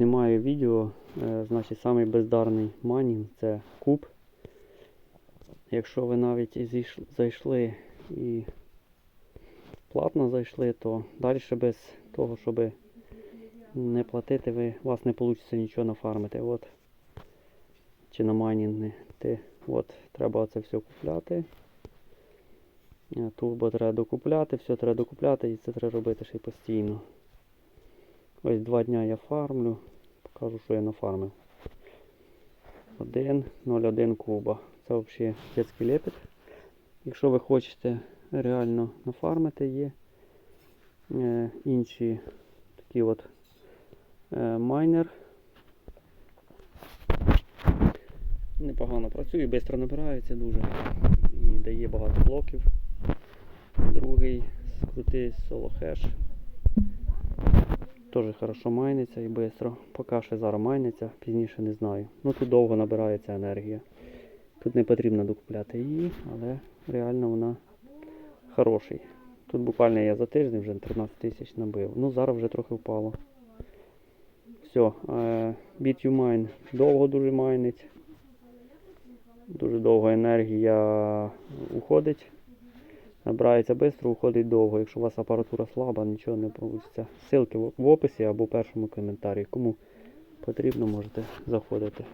Знімаю відео, е, значить самий бездарний майнінг це куб. Якщо ви навіть зайшли і платно зайшли, то далі без того, щоб не платити, ви, у вас не вийде нічого нафармити. От. Чи на майнінг. Ти, от, треба це все купляти. Е, Турбо треба докупляти, все треба докупляти і це треба робити ще й постійно. Ось два дня я фармлю. Покажу, що я нафармив. 1,01 куба. Це взагалі детський лепет. Якщо ви хочете реально нафармити, є е, інші такі от е, майнер. Непогано працює, швидко набирається дуже і дає багато блоків. Другий крутий соло хеш. Теж хорошо майниться і швидко. Поки ще зараз майниться, пізніше не знаю. Ну тут довго набирається енергія. Тут не потрібно докупляти її, але реально вона хороший. Тут буквально я за тиждень вже 13 тисяч набив. Ну зараз вже трохи впало. Все, BitUmine довго дуже майнить. Дуже довго енергія уходить. Набирається швидко, уходить довго. Якщо у вас апаратура слаба, нічого не вийде. Силки в описі або в першому коментарі. Кому потрібно, можете заходити.